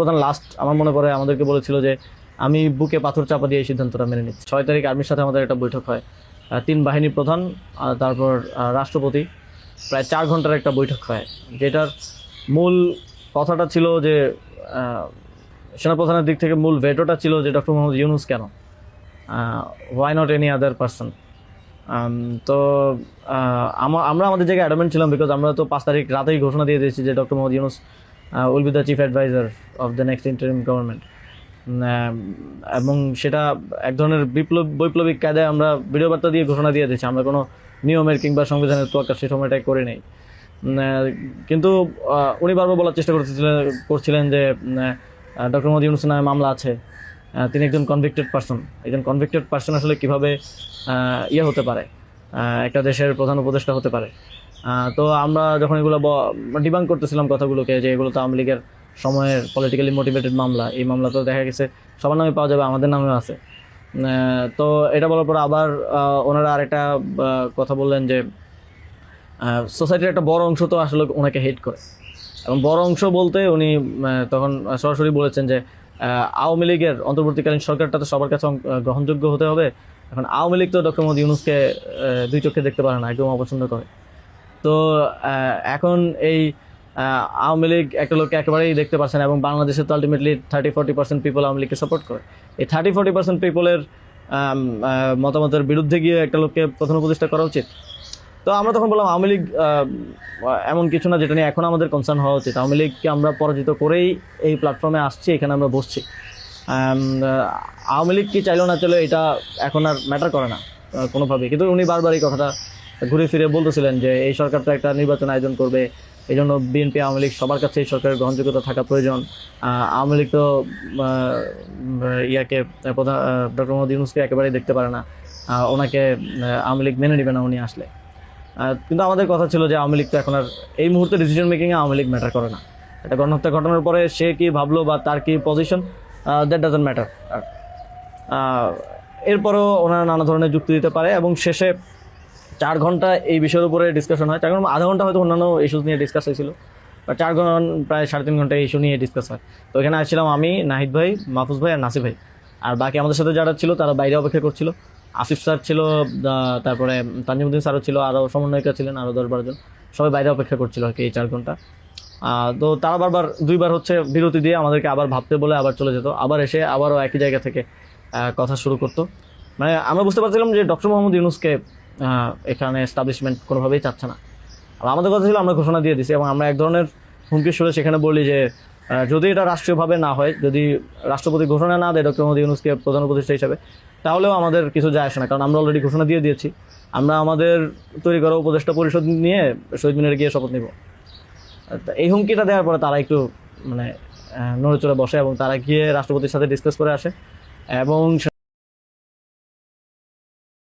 প্রধান লাস্ট আমার মনে পড়ে আমাদেরকে বলেছিল যে, আমি বুকে পাথর চাপা দিয়ে এই সিদ্ধান্তটা মেনে নিচ্ছি। ছয় তারিখ আর্মির সাথে আমাদের একটা বৈঠক হয়। তিন বাহিনী প্রধান তারপর রাষ্ট্রপতি। প্রায় চার ঘণ্টার একটা বৈঠক হয়, যেটার মূল কথাটা ছিল যে সেনাপ্রধানের দিক থেকে মূল ভেটোটা ছিল যে, ডক্টর মোহাম্মদ ইউনুস কেন? Why not any other person তো আমরা আমাদের জায়গায় অ্যাডামেন্ট ছিলাম বিকজ আমরা তো পাঁচ তারিখ রাতেই ঘোষণা দিয়ে দিয়েছি যে, doctor Mohammad Yunus will be the chief adviser of the next interim government. এবং সেটা এক ধরনের বিপ্লব বৈপ্লবিক কায়দায় আমরা ভিডিও বার্তা দিয়ে ঘোষণা দিয়ে দিয়েছি। আমরা কোনো নিয়মের কিংবা সংবিধানের তোয়াক্কা সে সময়টাই করে নেই। কিন্তু উনি বারবার বলার চেষ্টা করতেছিলেন করছিলেন যে ডক্টর মোহাম্মদ ইউনুস নামে মামলা আছে। তিনি একজন কনভিক্টেড পার্সন একজন কনভিক্টেড পার্সন আসলে কীভাবে ইয়ে হতে পারে? একটা দেশের প্রধান উপদেষ্টা হতে পারে। তো আমরা যখন এগুলো ডিবাং করতেছিলাম কথাগুলোকে যে এগুলো তো আওয়ামী লীগের সময়ের পলিটিক্যালি মোটিভেটেড মামলা, এই মামলা তো দেখা গেছে সবার নামে পাওয়া যাবে, আমাদের নামেও আছে। তো এটা বলার পর আবার ওনারা আরেকটা কথা বললেন যে সোসাইটির একটা বড় অংশ তো আসলে ওনাকে হেট করে। এবং বড় অংশ বলতে উনি তখন সরাসরি বলেছেন যে আওয়ামী লীগের অন্তর্বর্তীকালীন সরকারটা তো সবার কাছে গ্রহণযোগ্য হতে হবে। এখন আওয়ামী লীগ তো ডক্টর মোহাম্মদ ইউনুসকে দুই চোখে দেখতে পারে না, একদম অপছন্দ করে। তো এখন এই আওয়ামী লীগ একটা লোককে একেবারেই দেখতে পাচ্ছে না এবং বাংলাদেশে তো ultimately thirty forty percent people Awami লীগকে সাপোর্ট করে। এই থার্টি ফোর্টি পার্সেন্ট পিপলের মতামতের বিরুদ্ধে গিয়ে একটা লোককে প্রথম প্রতিষ্ঠা করা উচিত। তো আমরা তখন বললাম, আওয়ামী লীগ এমন কিছু না যেটা নিয়ে এখন আমাদের কনসার্ন হওয়া উচিত। আওয়ামী লীগকে আমরা পরাজিত করেই এই প্ল্যাটফর্মে আসছি, এখানে আমরা বসছি। আওয়ামী লীগ কি চাইলো না চলো এটা এখন আর ম্যাটার করে না কোনোভাবেই। কিন্তু উনি বারবার এই কথাটা ঘুরে ফিরে বলতেছিলেন যে এই সরকার তো একটা নির্বাচন আয়োজন করবে এই জন্য বিএনপি, আওয়ামী লীগ সবার কাছে এই সরকারের গ্রহণযোগ্যতা থাকা প্রয়োজন। আওয়ামী লীগ তো ইয়াকে প্রধান ডক্টর মোহাম্মদ ইউনুসকে একেবারেই দেখতে পারে না। ওনাকে আওয়ামী লীগ মেনে নেবে না উনি আসলে। কিন্তু আমাদের কথা ছিল যে আওয়ামী লীগ তো এখন আর এই মুহূর্তে ডিসিশন মেকিংয়ে আওয়ামী লীগ ম্যাটার করে না। এটা গণহত্যা ঘটনার পরে সে কি ভাবলো বা তার কি পজিশন দ্যাট ডাজেন্ট ম্যাটার এরপরও ওনারা নানা ধরনের যুক্তি দিতে পারে এবং শেষে চার ঘণ্টা এই বিষয়ের উপরে ডিসকাশন হয়। চার ঘণ্টা, আধা ঘণ্টা হয়তো অন্যান্য ইস্যুস নিয়ে ডিসকাস হয়েছিল। বা চার ঘণ্টা প্রায় সাড়ে তিন ঘণ্টা ইস্যু নিয়ে ডিসকাস হয়। তো এখানে আসছিলাম আমি, নাহিদ ভাই, মাহফুজ ভাই আর নাসির ভাই। আর বাকি আমাদের সাথে যারা ছিল, তারা বাইরে অপেক্ষা করছিল। আসিফ স্যার ছিল তারপরে তানজিমুদ্দিন স্যারও ছিল আরও সমন্বয়িকা ছিলেন আরও দশ বারো জন। সবাই বাইরে অপেক্ষা করছিল আর কি এই চার ঘণ্টা। তো তারা বারবার, দুইবার হচ্ছে বিরতি দিয়ে আমাদেরকে আবার ভাবতে বলে আবার চলে যেত। আবার এসে আবারও একই জায়গা থেকে কথা শুরু করতো। মানে আমরা বুঝতে পারছিলাম যে ডক্টর মোহাম্মদ ইউনুসকে এখানে এস্টাবলিশমেন্ট কোনোভাবেই চাচ্ছে না। আর আমাদের কথা ছিল, আমরা ঘোষণা দিয়ে দিছি এবং আমরা এক ধরনের হুমকি সুরে সেখানে বলি যে যদি এটা রাষ্ট্রীয়ভাবে না হয়, যদি রাষ্ট্রপতি ঘোষণা না দেয় ডক্টর মোহাম্মদ ইউনুসকে প্রধান উপদেষ্টা হিসাবে, তাহলেও আমাদের কিছু যায় আসে না, কারণ আমরা অলরেডি ঘোষণা দিয়ে দিয়েছি। আমরা আমাদের তৈরি করা উপদেষ্টা পরিষদ নিয়ে শহীদ মিনারে গিয়ে শপথ নিব। এই হুমকিটা দেওয়ার পরে তারা একটু মানে নড়ে চড়ে বসে এবং তারা গিয়ে রাষ্ট্রপতির সাথে ডিসকাস করে আসে এবং